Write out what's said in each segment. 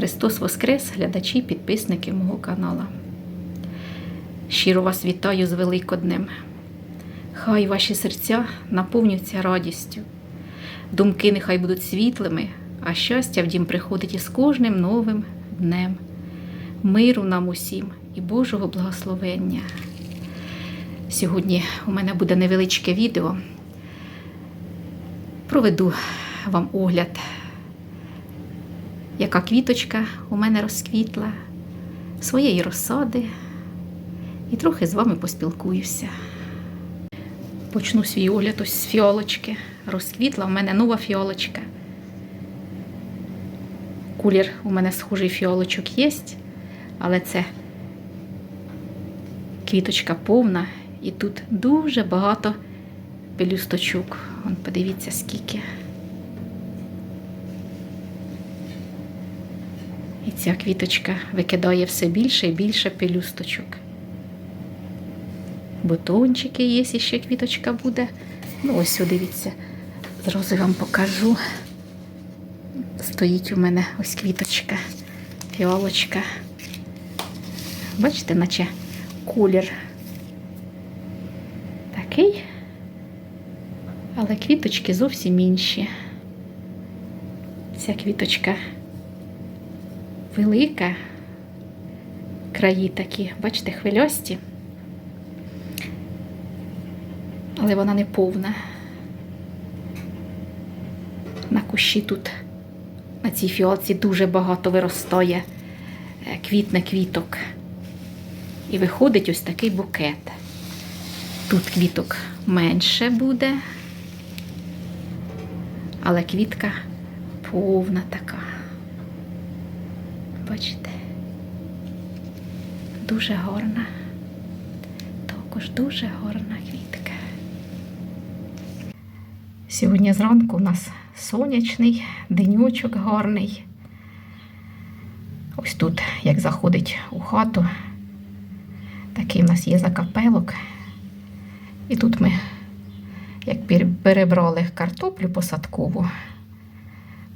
Христос Воскрес, глядачі, підписники мого канала. Щиро вас вітаю з Великоднем. Хай ваші серця наповнюються радістю. Думки нехай будуть світлими, а щастя в дім приходить із кожним новим днем. Миру нам усім і Божого благословення. Сьогодні у мене буде невеличке відео. Проведу вам огляд, яка квіточка у мене розквітла, своєї розсади, і трохи з вами поспілкуюся. Почну свій огляд ось з фіолочки. Розквітла в мене нова фіолочка. Кулір у мене схожий фіолочок є, але це квіточка повна, і тут дуже багато пелюсточок. Вон, подивіться, скільки. І ця квіточка викидає все більше і більше пелюсточок. Бутончики є, і ще квіточка буде. Ну, ось, дивіться, зразу вам покажу. Стоїть у мене ось квіточка, фіолочка. Бачите, наче колір такий, але квіточки зовсім інші. Ця квіточка велика, краї такі, бачите, хвильості, але вона не повна. На кущі тут, на цій фіолці дуже багато виростає е, квітне квіток. І виходить ось такий букет. Тут квіток менше буде, але квітка повна така. Бачите? Дуже гарна. Також дуже гарна квітка. Сьогодні зранку у нас сонячний, денючок гарний. Ось тут, як заходить у хату, такий у нас є закапелок. І тут ми, як перебрали картоплю посадкову,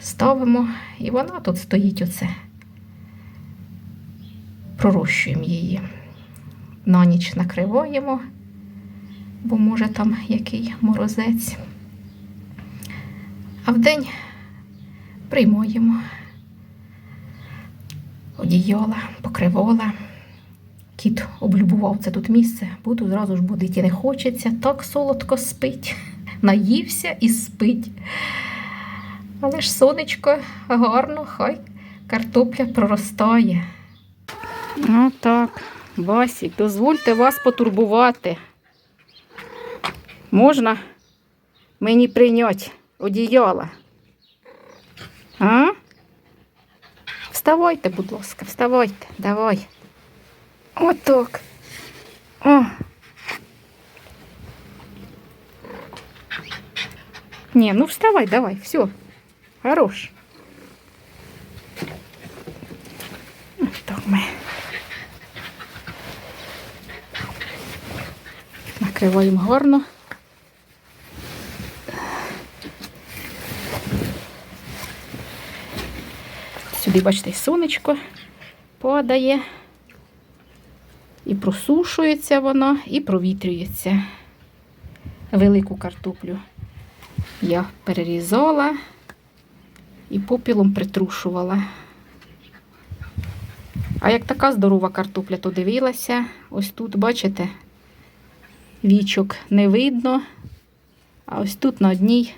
ставимо, і вона тут стоїть оце. Пророщуємо її. На ніч накриваємо, бо може там який морозець. А вдень приймаємо одіяла, покривола. Кіт облюбував це тут місце, буду зразу ж будити не хочеться, так солодко спить, наївся і спить. Але ж сонечко гарно, хай картопля проростає. Ну так, Басік, дозвольте вас потурбувати. Можна мені прийняти одіяла? А? Вставайте, будь ласка, вставайте, давай. Отак. О. Не, ну вставай, давай, все. Хорош. Накриваємо гарно. Сюди, бачите, сонечко падає. І просушується вона, і провітрюється. Велику картоплю я перерізала і попілом притрушувала. А як така здорова картопля, то дивилася, ось тут, бачите, вічок не видно, а ось тут на одній,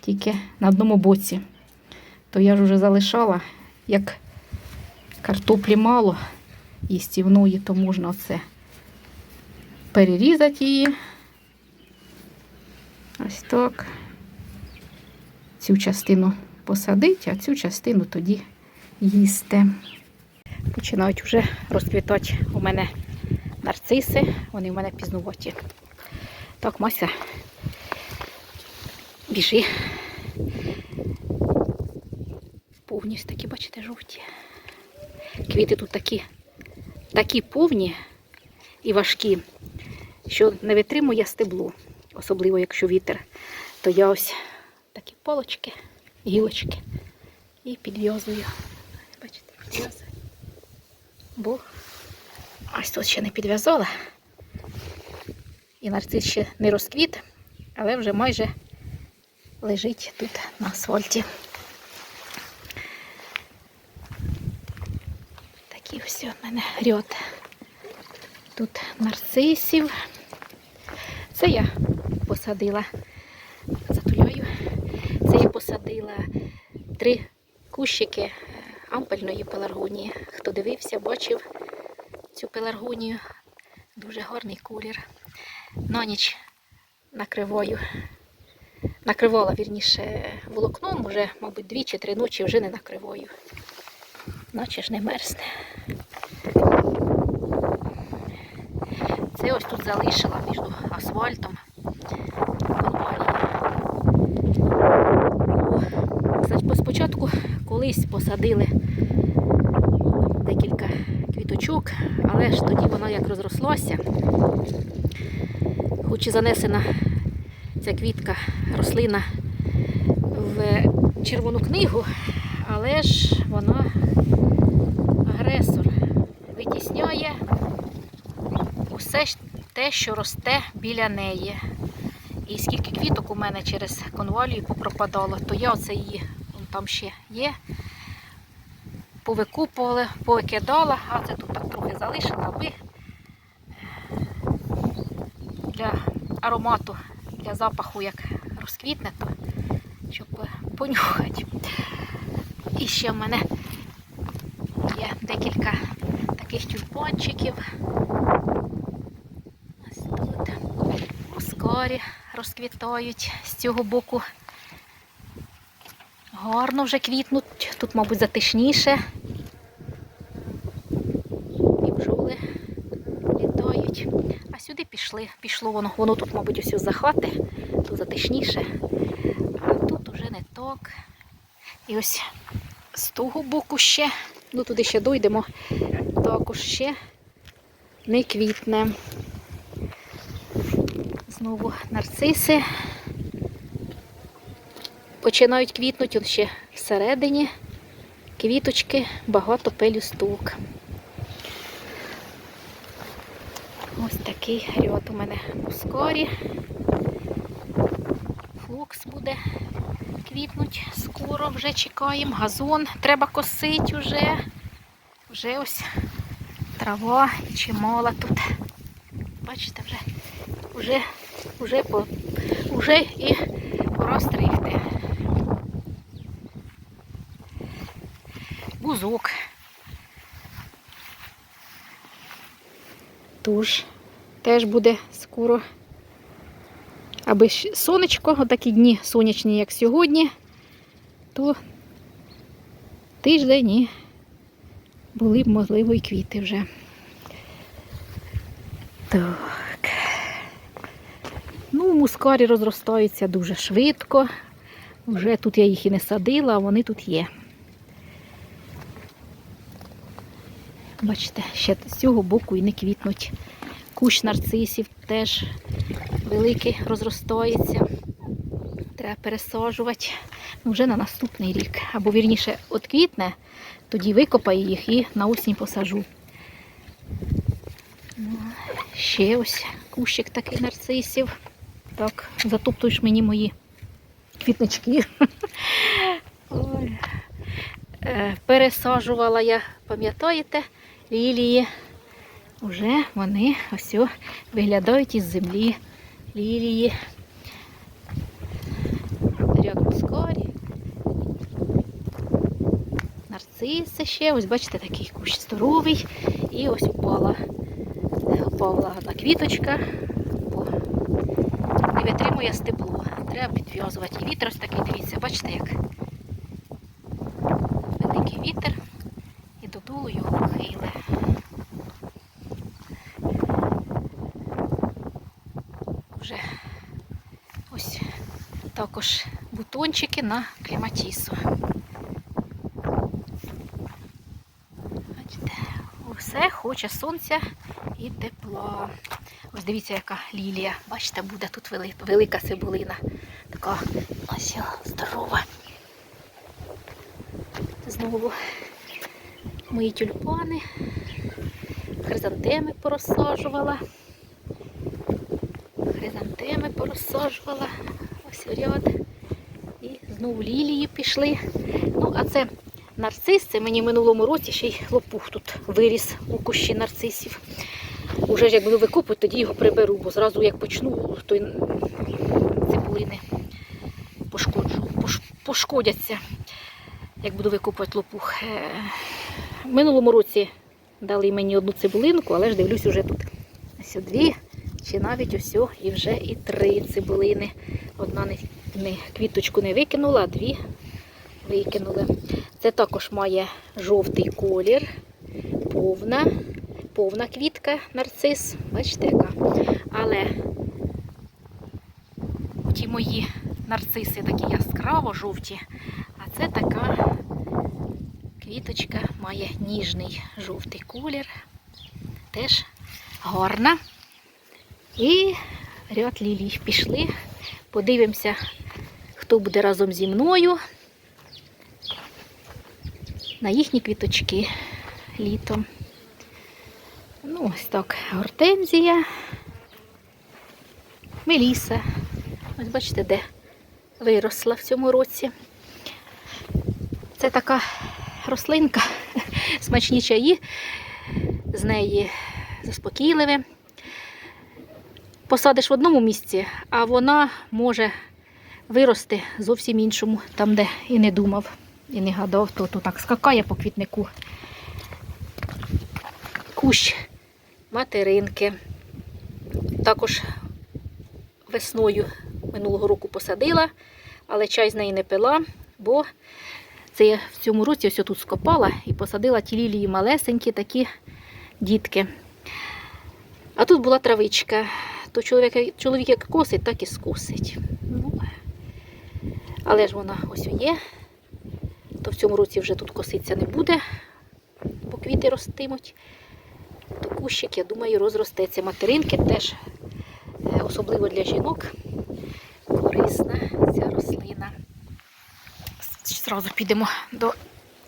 тільки на одному боці. То я ж вже залишала, як картоплі мало їстівної, то можна оце перерізати її. Ось так. Цю частину посадити, а цю частину тоді їсти. Починають вже розквітати у мене нарциси, вони у мене пізнуваті. Так, Мася, біжи. Повністю такі, бачите, жовті. Квіти тут такі такі повні і важкі, що не витримує стебло, особливо якщо вітер, то я ось такі палочки, гілочки і підв'язую. Бачите, підв'язати. Бо ось тут ще не підв'язала. І нарцис ще не розквіт, але вже майже лежить тут на асфальті. Такі ось у мене ряд. Тут нарцисів. Це я посадила, затуляю. Це я посадила три кущики е, ампельної пеларгонії. Хто дивився, бачив цю пеларгонію. Дуже гарний колір. На ніч накриваю. Накривала, вірніше, волокном, уже, мабуть, дві чи три ночі вже не накриваю. Наче ж не мерзне. Це ось тут залишила між асфальтом. Спочатку колись посадили декілька квіточок, але ж тоді воно як розрослося, хоч і занесена ця квітка, рослина в червону книгу, але ж вона агресор витісняє усе те, що росте біля неї. І скільки квіток у мене через конвалію попропадало, то я оце її, там ще є, повикупувала, повикидала, а це тут так трохи залишила, аби для аромату, для запаху, як розквітне, то щоб понюхати. І ще в мене є декілька таких тюльпанчиків. Ось тут мускарі розквітають з цього боку. Гарно вже квітнуть. Тут, мабуть, затишніше. І бджоли літають. А сюди пішли, пішло воно. Воно тут, мабуть, ось за хати, тут затишніше. А тут уже не так. І ось з того боку ще, ну туди ще дойдемо, також ще не квітне. Знову нарциси починають квітнути ще всередині. Квіточки, багато пелюсток. Ось такий ряд у мене мускарі. Флокс буде квітнуть скоро, вже чекаємо. Газон треба косити вже. Вже ось трава чимала тут. Бачите, вже вже, вже, по, вже і пора стригти. Бузок. Тож теж буде скоро. Аби сонечко, отакі дні сонячні, як сьогодні, то тиждень і були б, можливо, і квіти вже. Так. Ну, мускарі розростаються дуже швидко. Вже тут я їх і не садила, а вони тут є. Бачите, ще з цього боку і не квітнуть. Кущ нарцисів теж великий розростається. Треба пересаджувати вже на наступний рік. Або вірніше, от квітне, тоді викопаю їх і на осінь посажу. Ну, Ще ось кущик такий нарцисів. Так, затоптуєш мені мої квітнички. Е, Пересаджувала я, пам'ятаєте, лілії. Уже вони ось виглядають із землі лілії. Ряд мускарі. Нарциси ще. Ось бачите, такий кущ здоровий. І ось упала. Упала одна квіточка, бо не витримує стебло. Треба підв'язувати. І вітер ось такий, дивіться, бачите, як великий вітер і додолу його хиле. Вже ось також бутончики на клематісу. Бачите, все хоче сонця і тепла. Ось дивіться, яка лілія. Бачите, буде тут велика цибулина. Така ось здорова. Знову Мої тюльпани, хризантеми порозсаджувала. Хризантеми порозсаджувала. Ось. І знову лілії пішли. Ну, а це нарцис, це мені в минулому році ще й лопух тут виріс у кущі нарцисів. Уже ж як буду викопувати, тоді його приберу, бо зразу як почну, то цибулини пошкоджу, пош- пошкодяться, як буду викопувати лопух. Е, минулому році дали мені одну цибулинку, але ж дивлюсь, уже тут ось дві, чи навіть ось і вже і три цибулини. Одна не, не, квіточку не викинула, а дві викинули. Це також має жовтий колір, повна, повна квітка, нарцис. Бачите, яка. Але ті мої нарциси такі яскраво жовті, а це така квіточка має ніжний жовтий колір. Теж гарна. І ряд лілій пішли. Подивимося, хто буде разом зі мною на їхні квіточки літом. Ну, ось так, гортензія, меліса. Ось бачите, де виросла в цьому році. Це така рослинка, смачні чаї, з неї заспокійливе. Посадиш в одному місці, а вона може вирости зовсім іншому, там, де і не думав, і не гадав, то, то так скакає по квітнику. Кущ материнки. Також весною минулого року посадила, але чай з неї не пила, бо це я в цьому році ось тут скопала і посадила ті лілії малесенькі, такі дітки. А тут була травичка. То чоловік, чоловік як косить, так і скосить. Ну, але ж вона ось є. То в цьому році вже тут коситься не буде, бо квіти ростимуть. То кущик, я думаю, розростеться. Материнки теж, е, особливо для жінок, корисна ця рослина. Зразу підемо до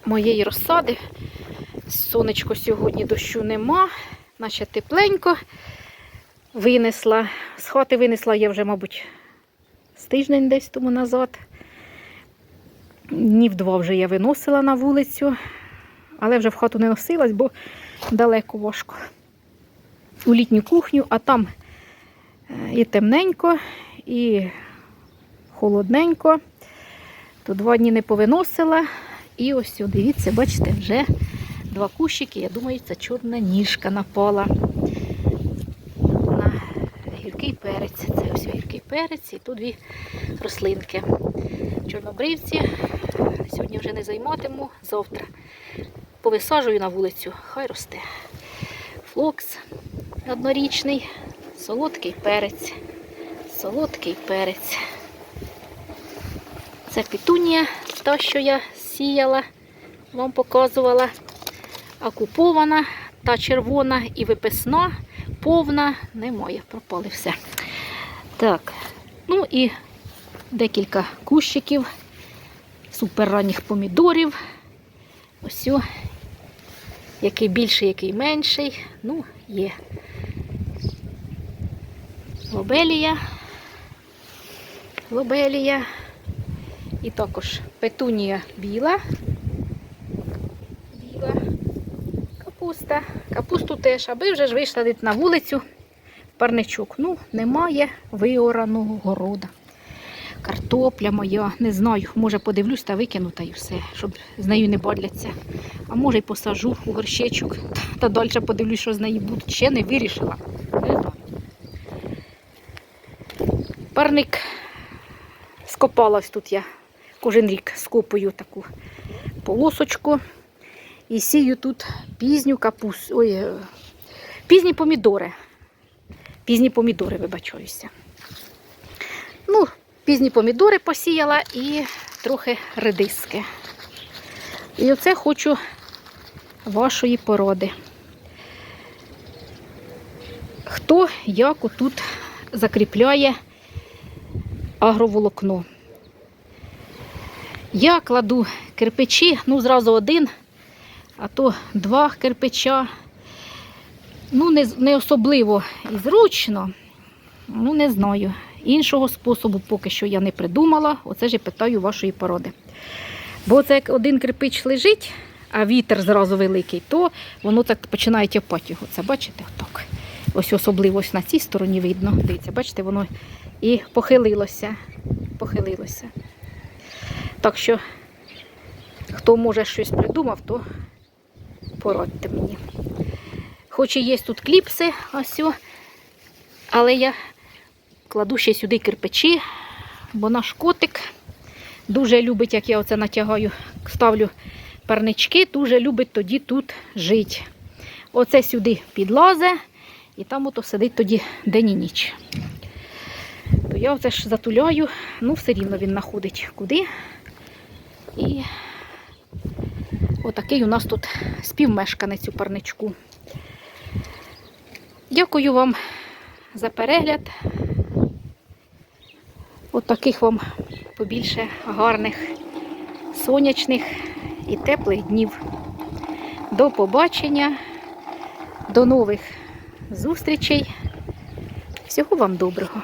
моєї розсади. Сонечко сьогодні дощу нема, наче тепленько. Винесла. З хати винесла я вже, мабуть, з тиждень десь тому назад. Днів два вже я виносила на вулицю, але вже в хату не носилась, бо далеко важко. У літню кухню, а там е, і темненько, і холодненько. То два дні не повиносила. І ось, дивіться, бачите, вже два кущики. Я думаю, це чорна ніжка напала на гіркий перець. Це ось гіркий перець і тут дві рослинки. Чорнобривці. Сьогодні вже не займатиму, завтра повисаджую на вулицю, хай росте. Флокс однорічний, солодкий перець. Солодкий перець. Це петунія, та, що я сіяла, вам показувала. А купована, та червона і виписна, повна, немає, пропали все. Так, ну і декілька кущиків, суперранніх помідорів. Ось, який більший, який менший. Ну, є. Лобелія. Лобелія. І також петунія біла. Біла. Капуста. Капусту теж, аби вже ж вийшла на вулицю парничок. Ну, немає виораного города. Картопля моя, не знаю, може подивлюсь та викину та й все, щоб з нею не бадляться. А може й посажу у горщечок та далі подивлюсь, що з нею буде. Ще не вирішила. Не знаю. Парник скопалась тут я кожен рік скопую таку полосочку і сію тут пізню капусту. Ой, е, пізні помідори. Пізні помідори, вибачаюся. Ну, пізні помідори посіяла і трохи редиски. І оце хочу вашої породи. Хто як тут закріпляє агроволокно? Я кладу кирпичі, ну, зразу один, а то два кирпича. Ну, не, не особливо і зручно. Ну, не знаю. Іншого способу поки що я не придумала. Оце ж і питаю вашої породи. Бо це як один кирпич лежить, а вітер зразу великий, то воно так починає тяпати його. Це бачите? Отак. Ось особливо ось на цій стороні видно. Дивіться, бачите, воно і похилилося. Похилилося. Так що, хто може щось придумав, то порадьте мені. Хоч і є тут кліпси, ось, але я кладу ще сюди кирпичі, бо наш котик дуже любить, як я оце натягаю, ставлю парнички, дуже любить тоді тут жити. Оце сюди підлазе, і там ото сидить тоді день і ніч. То я оце ж затуляю, ну все рівно він знаходить куди. І отакий у нас тут співмешканець у парничку. Дякую вам за перегляд. От таких вам побільше гарних, сонячних і теплих днів. До побачення, до нових зустрічей. Всього вам доброго!